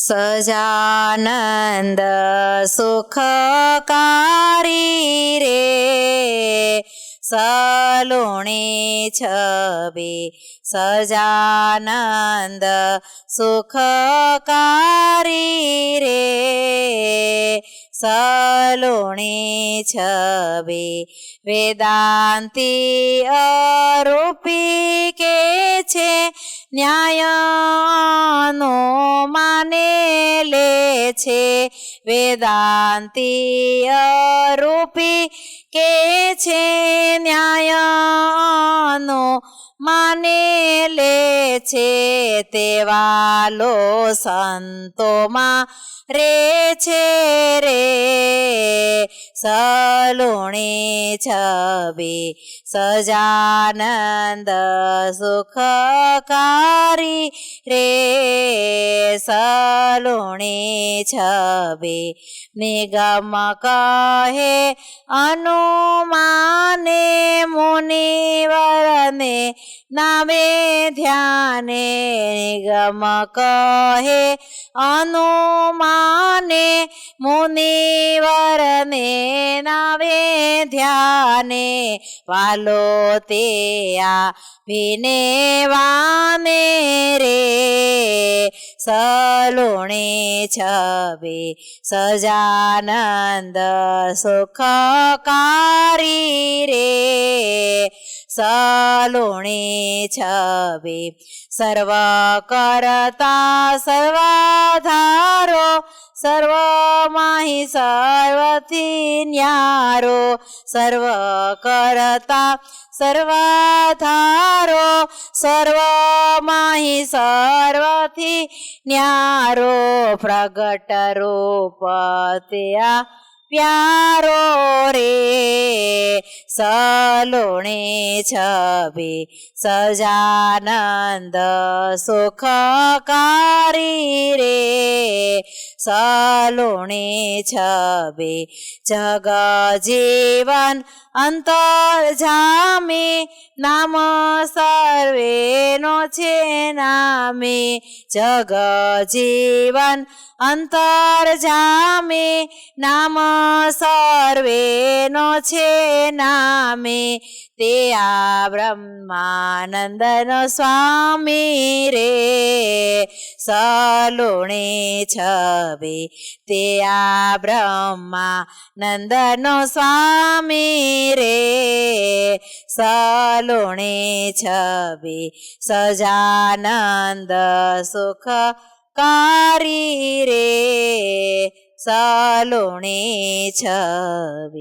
સજાનંદ સુખકારી રે સલુણી છબી સજાનંદ સુખકારી રે સલુણી છબી વેદાંતિ અરૂપી કે છે ન્યાયનો માને છે? વેદાંતિ રૂપી કે છે ન્યાયનો? માને લે છે તેવાલો સંતોમાં રે છે રે. સલુણી છબી સજાનંદ સુખકારી રે. સલુણી છબી નિગમ કહે અનુમાને મુનિવરને નામે ધ્યાને નિગમ કહે, અનુમાને મુનિવરને નાવે ધ્યાને, વાલો તે આ ભીને વાને રે, સલુણી છબે સજાનંદ સુખકારી રે સલુણી છવે સર્વ કરતા સર્વાધારો, સર્વમાહી સર્વથી ન્યારો. સર્વ કરતા સર્વાધારો, સર્વમાહી સર્વથી ન્યારો. પ્રગટ રૂપ પ્યારો રે. સલુણી છબી, સજાનંદ સુખકારી રે. સલોણે છબી જગ જીવન અંતર જામે નામ સર્વેનો છે નામે. જગ જીવન અંતર જામે નામ સર્વેનો છે નામે, તે આ બ્રહ્માનંદનો સ્વામી રે. સલુણી છવે, તે આ બ્રહ્માનંદનો સ્વામી રે. સલુણી છવે, સજાનંદ સુખ કારી રે. સલુણી છબી